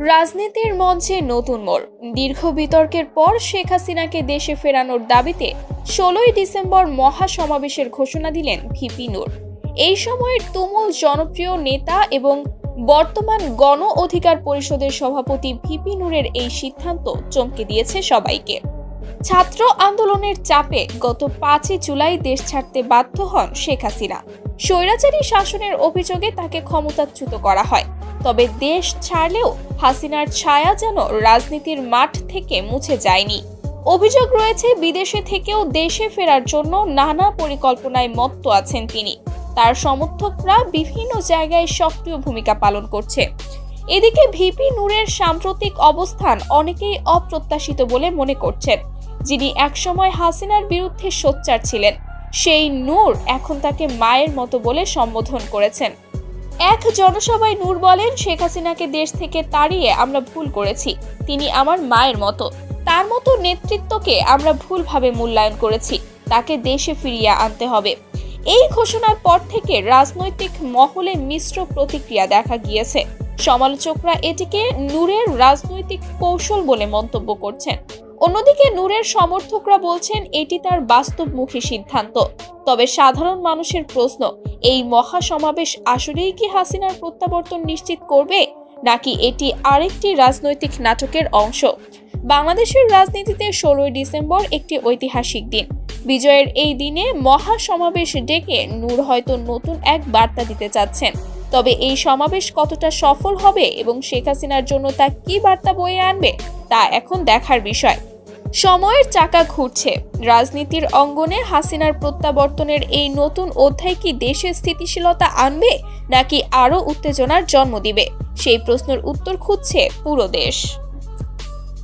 রাজনীতির মঞ্চে নতুন মোড়। দীর্ঘ বিতর্কের পর শেখ হাসিনাকে দেশে ফেরানোর দাবিতে ষোলোই ডিসেম্বর মহাসমাবেশের ঘোষণা দিলেন ভিপি নূর। এই সময়ের তুমুল জনপ্রিয় নেতা এবং বর্তমান গণ অধিকার পরিষদের সভাপতি ভিপি নূরের এই সিদ্ধান্ত চমকে দিয়েছে সবাইকে। ছাত্র আন্দোলনের চাপে গত পাঁচই জুলাই দেশ ছাড়তে বাধ্য হন শেখ হাসিনা। স্বৈরাচারী শাসনের অভিযোগে তাকে ক্ষমতাচ্যুত করা হয়। তবে দেশ ছাড়লেও হাসিনার ছায়া যেন রাজনীতির মাঠ থেকে মুছে যায়নি। অভিযোগ রয়েছে, বিদেশে থেকেও দেশে ফেরার জন্য নানা পরিকল্পনায় মত্ত আছেন তিনি। তার সমর্থকরা বিভিন্ন জায়গায় সক্রিয় ভূমিকা পালন করছে। এদিকে ভিপি নূরের সাম্প্রতিক অবস্থান অনেকেই অপ্রত্যাশিত বলে মনে করছেন, যিনি একসময় হাসিনার বিরুদ্ধে সোচ্চার ছিলেন। সেই নূর এখন তাকে মায়ের মতো বলে সম্বোধন করেছেন। এক জনসভায় নূর বলেন, শেখ হাসিনাকে দেশ থেকে তাড়িয়ে আমরা ভুল করেছি। তিনি আমার মায়ের মতো। তার মতো নেতৃত্বকে আমরা ভুলভাবে মূল্যায়ন করেছি। তাকে দেশে ফিরিয়ে আনতে হবে। এই ঘোষণার পর থেকে রাজনৈতিক মহলে মিশ্র প্রতিক্রিয়া দেখা গিয়েছে। সমালোচকরা এটিকে নূরের রাজনৈতিক কৌশল বলে মন্তব্য করছেন। অন্যদিকে নূরের সমর্থকরা বলছেন, এটি তার বাস্তবমুখী সিদ্ধান্ত। তবে সাধারণ মানুষের প্রশ্ন, এই মহাসমাবেশ আসলেই কি হাসিনার প্রত্যাবর্তন নিশ্চিত করবে, নাকি এটি আরেকটি রাজনৈতিক নাটকের অংশ? বাংলাদেশের রাজনীতিতে ষোলোই ডিসেম্বর একটি ঐতিহাসিক দিন। বিজয়ের এই দিনে মহাসমাবেশ ডেকে নূর হয়তো নতুন এক বার্তা দিতে চাচ্ছেন। তবে এই সমাবেশ কতটা সফল হবে এবং শেখ হাসিনার জন্য তা কি বার্তা বয়ে আনবে, তা এখন দেখার বিষয়। সময়ের চাকা ঘুরছে। রাজনীতির অঙ্গনে হাসিনার প্রত্যাবর্তনের এই নতুন অধ্যায় কি দেশে স্থিতিশীলতা আনবে, নাকি আরও উত্তেজনার জন্ম দিবে? সেই প্রশ্নের উত্তর খুঁজছে পুরো দেশ।